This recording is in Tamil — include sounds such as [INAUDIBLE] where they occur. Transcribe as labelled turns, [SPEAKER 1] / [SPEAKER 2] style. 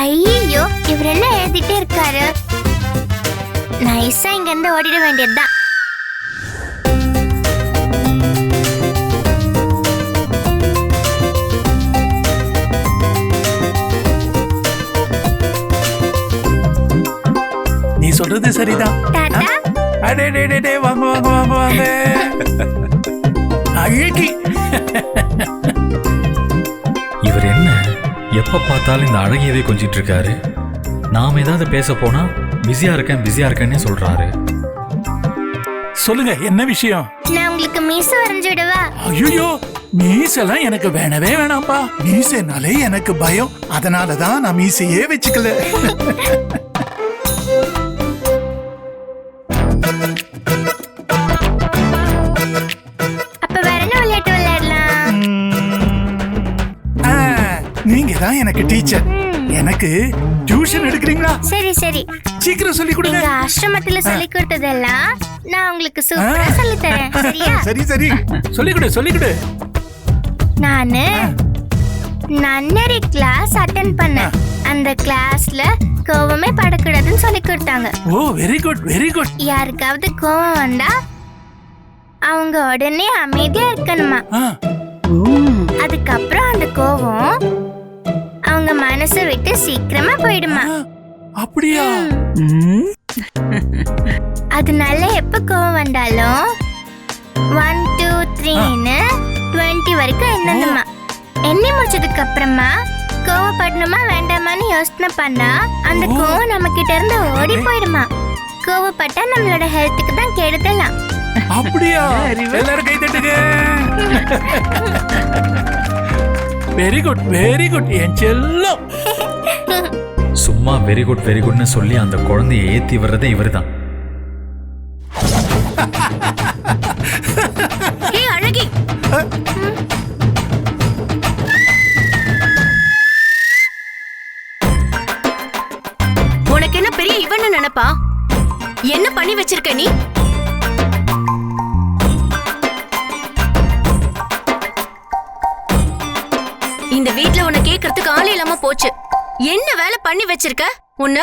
[SPEAKER 1] ஐயோ இவர் என்ன எழுதிட்டே இருக்காரு நைஸா இங்க இருந்து ஓடிட வேண்டியதுதான்
[SPEAKER 2] நீ சொல்றது சரிதான் அடே டே டே வாங்க வாங்க வாங்க வாங்க அழகி
[SPEAKER 3] எப்ப பார்த்தாலும் இந்த அழகியவே கொஞ்சிட்டு இருக்காரு நாம ஏதாவது பேச போனா பிஸியா இருக்கேன் பிஸியா இருக்கேன்னே சொல்றாரு.
[SPEAKER 2] சொல்லுங்க என்ன விஷயம்?
[SPEAKER 1] நான் உங்களுக்கு மீச வரைஞ்சு விடவா?
[SPEAKER 2] ஐயோ மீசெல்லாம் எனக்கு வேணவே வேணாம்பா. மீசைனாலே எனக்கு பயம். அதனாலதான் நான் மீசையே வச்சுக்கல. [LAUGHS] தான் எனக்கு டீச்சர் எனக்கு டியூஷன் எடுக்கிறீங்களா?
[SPEAKER 1] சரி சரி.
[SPEAKER 2] சீக்கிரம் சொல்லி கொடுங்க.
[SPEAKER 1] எங்க ஆசிரமத்துல சொல்லி கொடுத்ததெல்லாம் நான் உங்களுக்கு சூப்பரா சொல்லி தரேன். [LAUGHS] சரியா?
[SPEAKER 2] சரி சரி. சொல்லி கொடு சொல்லி கொடு.
[SPEAKER 1] நானு நன்னரி கிளாஸ் அட்டன் பண்ணேன். அந்த கிளாஸ்ல கோவமே படக்கூடாதுன்னு சொல்லி கொடுத்தாங்க.
[SPEAKER 2] Oh very good very good
[SPEAKER 1] யாருக்காவது கோவம் வந்தா அவங்க உடனே அமைதியா இருக்கணுமா? அதுக்கப்புறம் அந்த கோவம் அவங்க மனசை விட்டு சீக்கிரமா போயிடுமா.
[SPEAKER 2] அப்படியா? [LAUGHS]
[SPEAKER 1] அதனால எப்ப கோவம் வந்தாலும் ஒன் டூ த்ரீன்னு டுவெண்ட்டி வரைக்கும் எண்ணணுமா. எண்ணி முடிச்சதுக்கு அப்புறமா கோவப்படணுமா வேண்டாமான்னு யோசனை பண்ணா அந்த கோவம் நம்ம கிட்ட இருந்து ஓடி போயிடுமா. கோவப்பட்டா நம்மளோட ஹெல்த்துக்கு தான் கெடுதலாம்.
[SPEAKER 2] அப்படியா? எல்லாரும் கை தட்டுங்க. [LAUGHS] வெரி குட் வெரி குட் என் செல்லம்
[SPEAKER 3] சும்மா வெரி குட் வெரி குட்னு சொல்லி அந்த குழந்தைய ஏத்தி வர்றதே இவர்தான்.
[SPEAKER 4] ஹே அழகி. உனக்கு என்ன பெரிய இவன்னு நினைப்பா? என்ன பண்ணி வச்சிருக்க நீ? இந்த வீட்ல உன்னை கேக்குறதுக்கு ஆள் இல்லாம போச்சு. என்ன வேலை பண்ணி வச்சிருக்க? உன்ன?